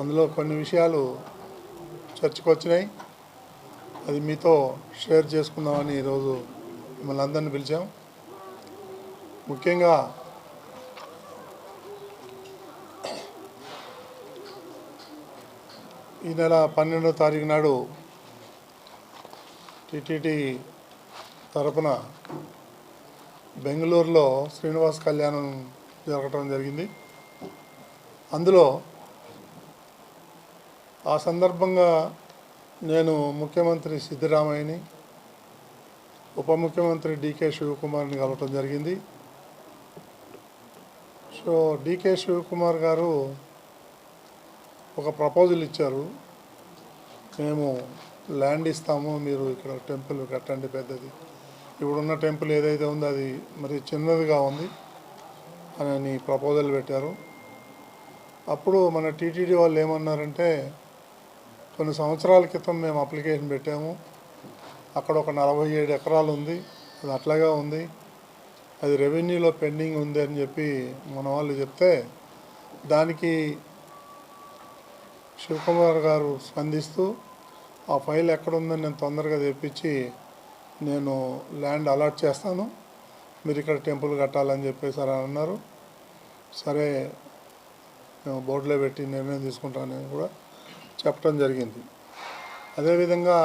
అందులో కొన్ని విషయాలు చర్చకు వచ్చినాయి. అది మీతో షేర్ చేసుకుందామని ఈరోజు మిమ్మల్ని అందరిని పిలిచాం. ముఖ్యంగా ఈ నెల పన్నెండో తారీఖు నాడు టిటిటి తరపున బెంగళూరులో శ్రీనివాస్ కళ్యాణం జరగటం జరిగింది. అందులో ఆ సందర్భంగా నేను ముఖ్యమంత్రి సిద్ధరామయ్యని ఉప ముఖ్యమంత్రి డికే శివకుమార్ని కలవటం జరిగింది. సో డికే శివకుమార్ గారు ఒక ప్రపోజల్ ఇచ్చారు. మేము ల్యాండ్ ఇస్తాము మీరు ఇక్కడ టెంపుల్ కట్టండి పెద్దది. ఇప్పుడున్న టెంపుల్ ఏదైతే ఉందో అది మరి చిన్నదిగా ఉంది అని ప్రపోజల్ పెట్టారు. అప్పుడు మన టీటీడీ వాళ్ళు ఏమన్నారంటే కొన్ని సంవత్సరాల క్రితం మేము అప్లికేషన్ పెట్టాము. అక్కడ ఒక నలభై ఏడు ఎకరాలు ఉంది. అది అట్లాగే ఉంది. అది రెవెన్యూలో పెండింగ్ ఉంది అని చెప్పి మన వాళ్ళు చెప్తే దానికి శివకుమార్ గారు స్పందిస్తూ ఆ ఫైల్ ఎక్కడ ఉందని నేను తొందరగా తెప్పించి నేను ల్యాండ్ అలాట్ చేస్తాను. మీరు ఇక్కడ టెంపుల్ కట్టాలని చెప్పేసి అని అన్నారు. సరే మేము బోర్డులో పెట్టి నిర్ణయం తీసుకుంటానని కూడా. చెప్పడం జరిగింది. అదేవిధంగా